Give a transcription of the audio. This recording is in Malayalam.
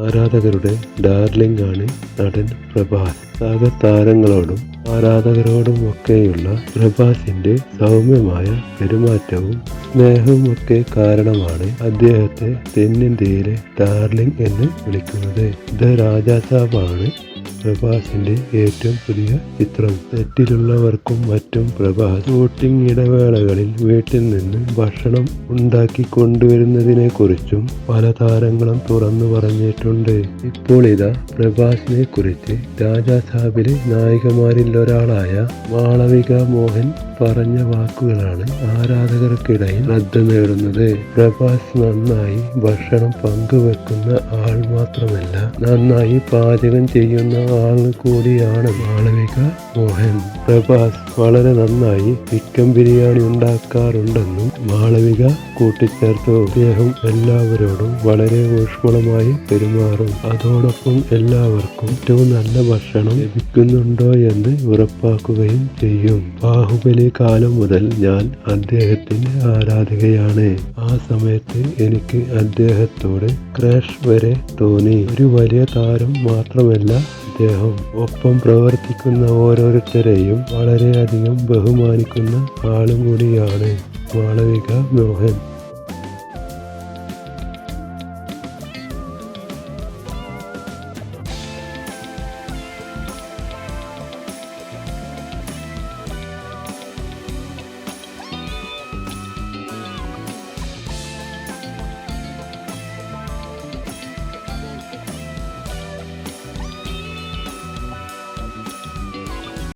ആരാധകരുടെ ഡാർലിംഗ് ആണ് നടൻ പ്രഭാസ്. സഹതാരങ്ങളോടും ആരാധകരോടും ഒക്കെയുള്ള പ്രഭാസിന്റെ സൗമ്യമായ പെരുമാറ്റവും സ്നേഹവും ഒക്കെ കാരണമാണ് അദ്ദേഹത്തെ തെന്നിന്ത്യയിലെ ഡാർലിംഗ് എന്ന് വിളിക്കുന്നത്. ദ രാജാസാബാണ് പ്രഭാസിന്റെ ഏറ്റവും പുതിയ ചിത്രം. തെറ്റിലുള്ളവർക്കും മറ്റും പ്രഭാസ് ഷൂട്ടിംഗ് ഇടവേളകളിൽ വീട്ടിൽ നിന്ന് ഭക്ഷണം ഉണ്ടാക്കി കൊണ്ടുവരുന്നതിനെ കുറിച്ചും പല താരങ്ങളും തുറന്നു പറഞ്ഞിട്ടുണ്ട്. ഇപ്പോൾ ഇതാ പ്രഭാസിനെ കുറിച്ച് രാജാ സാഹിബിലെ നായികമാരിൽ ഒരാളായ മാളവിക മോഹൻ പറഞ്ഞ വാക്കുകളാണ് ആരാധകർക്കിടയിൽ ശ്രദ്ധ നേടുന്നത്. പ്രഭാസ് നന്നായി ഭക്ഷണം പങ്കുവെക്കുന്ന ആൾ മാത്രമല്ല നന്നായി പാചകം ചെയ്യുന്ന ആൾ കൂടിയാണ് മാളവിക മോഹൻ. പ്രഭാസ് വളരെ നന്നായി ചിക്കൻ ബിരിയാണി ഉണ്ടാക്കാറുണ്ടെന്നും മാളവിക കൂട്ടിച്ചേർത്തു അദ്ദേഹം എല്ലാവരോടും വളരെ ഊഷ്മളമായി പെരുമാറും. അതോടൊപ്പം എല്ലാവർക്കും ഏറ്റവും നല്ല ഭക്ഷണം ലഭിക്കുന്നുണ്ടോ എന്ന് ഉറപ്പാക്കുകയും ചെയ്യും. ബാഹുബലി കാലം മുതൽ ഞാൻ അദ്ദേഹത്തിന്റെ ആരാധികയാണ്. ആ സമയത്ത് എനിക്ക് അദ്ദേഹത്തോട് ക്രാഷ് വരെ തോന്നി. ഒരു വലിയ താരം മാത്രമല്ല അദ്ദേഹം. ഒപ്പം പ്രവർത്തിക്കുന്ന ഓരോരുത്തരെയും വളരെയധികം ബഹുമാനിക്കുന്ന ആളും കൂടിയാണ് മാളവിക മോഹൻ.